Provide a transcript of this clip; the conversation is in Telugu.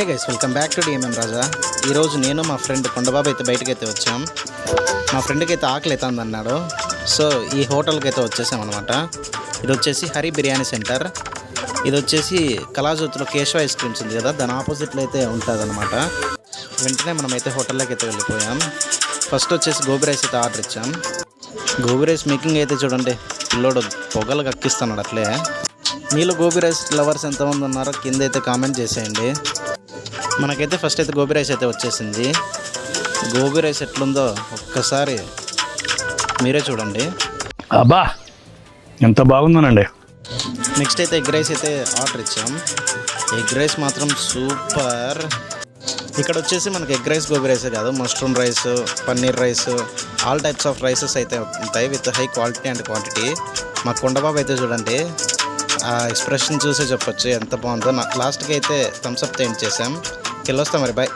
Hey guys welcome back to DMM Raja ఈరోజు నేను మా ఫ్రెండ్ కొండబాబు అయితే బయటకు అయితే వచ్చాం. మా ఫ్రెండ్కి అయితే ఆకలి అవుతుంది అన్నాడు సో ఈ హోటల్కి అయితే వచ్చేసాం అనమాట ఇది వచ్చేసి హరి బిర్యానీ సెంటర్. ఇది వచ్చేసి కళాజ్యోతిలో కేశవ ఐస్ క్రీమ్స్ ఉంది కదా దాని ఆపోజిట్లో అయితే ఉంటుంది అనమాట వెంటనే మనం అయితే హోటల్లోకి అయితే వెళ్ళిపోయాం. ఫస్ట్ వచ్చేసి గోబీ రైస్ అయితే ఆర్డర్ ఇచ్చాం. గోబీ రైస్ మేకింగ్ అయితే చూడండి పిల్లోడు పొగలు కక్కిస్తున్నాడు అట్లే. మీలో గోబీ రైస్ లవర్స్ ఎంతమంది ఉన్నారో కింద అయితే కామెంట్ చేసేయండి. మనకైతే ఫస్ట్ అయితే గోబీ రైస్ అయితే వచ్చేసింది. గోబీ రైస్ ఎట్లుందో ఒక్కసారి మీరే చూడండి. అబ్బా ఎంత బాగుందనండి. నెక్స్ట్ అయితే ఎగ్ రైస్ అయితే ఆర్డర్ ఇచ్చాం. ఎగ్ రైస్ మాత్రం సూపర్ ఇక్కడ వచ్చేసి మనకి ఎగ్ రైస్ గోబీ రైసే కాదు mushroom rice paneer rice all types of rices అయితే ఉంటాయి with high quality and quantity మా కొండబాబు అయితే చూడండి ఆ ఎక్స్ప్రెషన్ చూసే చెప్పొచ్చు ఎంత బాగుందో. నా లాస్ట్కి అయితే థమ్స్అప్ ఎండ్ చేసాం వెళ్ళొస్తాం మరి బాయ్.